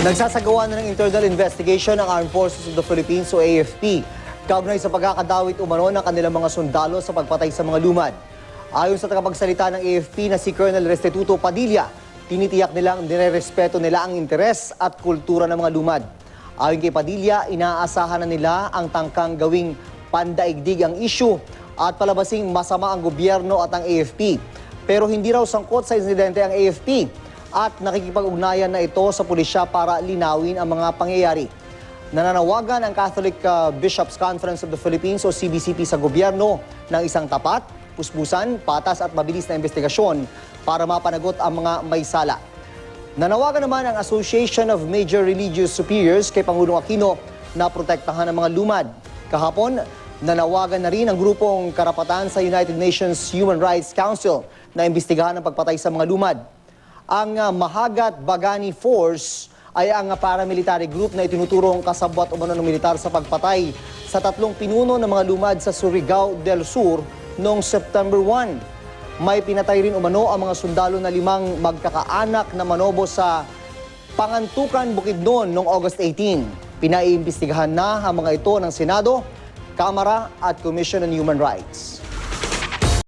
Nagsasagawa na ng internal investigation ng Armed Forces of the Philippines o AFP kaugnay sa pagkakadawit umano ng kanilang mga sundalo sa pagpatay sa mga lumad. Ayon sa tagapagsalita ng AFP na si Colonel Restituto Padilla, tinitiyak nilang nirerespeto nila ang interes at kultura ng mga lumad. Ayon kay Padilla, inaasahan na nila ang tangkang gawing pandaigdig ang issue at palabasing masama ang gobyerno at ang AFP. Pero hindi raw sangkot sa insidente ang AFP at nakikipag-ugnayan na ito sa pulisya para linawin ang mga pangyayari. Nananawagan ang Catholic uh, Bishops Conference of the Philippines o CBCP sa gobyerno ng isang tapat, puspusan, patas at mabilis na investigasyon para mapanagot ang mga may sala. Nanawagan naman ang Association of Major Religious Superiors kay Pangulong Aquino na protektahan ang mga lumad. Kahapon, nanawagan na rin ang grupong karapatan sa United Nations Human Rights Council na imbestigahan ang pagpatay sa mga lumad. Ang uh, Mahagat Bagani Force ay ang paramilitary group na itinuturong kasabwat umano ng militar sa pagpatay sa tatlong pinuno ng mga lumad sa Surigao del Sur noong September 1. May pinatay rin umano ang mga sundalo na limang magkakaanak na manobo sa Pangantukan, Bukidnon noong August 18. Pinaiimbestigahan na ang mga ito ng Senado, Kamara at Commission on Human Rights.